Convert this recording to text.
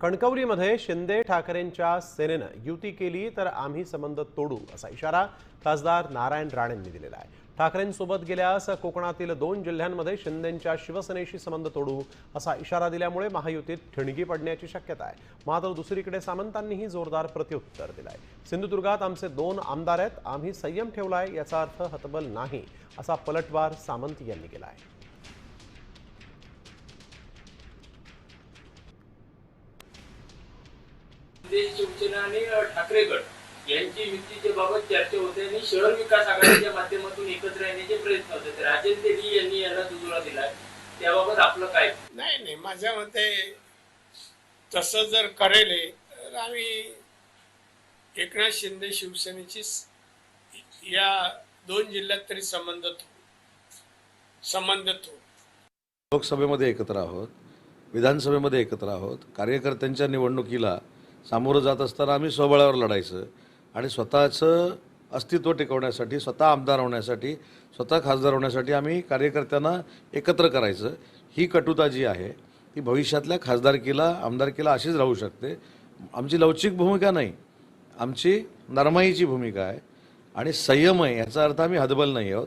कणकवलीमध्ये शिंदे ठाकरेंच्या सेनेनं युती केली तर आम्ही संबंध तोडू असा इशारा खासदार नारायण राणेंनी दिलेला आहे. ठाकरेंसोबत गेल्यास कोकणातील दोन जिल्ह्यांमध्ये शिंदेंच्या शिवसेनेशी संबंध तोडू असा इशारा दिल्यामुळे महायुतीत ठिणगी पडण्याची शक्यता आहे. मात्र दुसरीकडे सामंतांनीही जोरदार प्रत्युत्तर दिलंय. सिंधुदुर्गात आमचे दोन आमदार आहेत. आम्ही संयम ठेवलाय याचा अर्थ हतबल नाही असा पलटवार सामंत यांनी केला आहे शिंदे शिवसेना आणि अ, ठाकरे गट यांची युतीच्या बाबत चर्चा होते आणि शहर विकास आघाडीच्या माध्यमातून एकत्र येण्याचे प्रयत्न होते. तर राजेंद्र तेली यांनी यांना दुजोरा दिलाय त्याबाबत आपलं काय? नाही नाही. माझ्या मते तसं जर करेल तर आम्ही एकनाथ शिंदे शिवसेनेची या दोन जिल्ह्यात तरी संबंध संबंधित हो लोकसभेमध्ये एकत्र आहोत विधानसभेमध्ये एकत्र आहोत कार्यकर्त्यांच्या निवडणुकीला सामोरं जात असताना आम्ही स्वबळावर लढायचं. आणि स्वतःचं अस्तित्व टिकवण्यासाठी स्वतः आमदार होण्यासाठी स्वतः खासदार होण्यासाठी आम्ही कार्यकर्त्यांना एकत्र करायचं. ही कटुता जी आहे ती भविष्यातल्या खासदारकीला आमदारकीला अशीच राहू शकते. आमची लवचिक भूमिका नाही. आमची नरमाईची भूमिका आहे. आणि संयम आहे याचा अर्थ आम्ही हदबल नाही आहोत.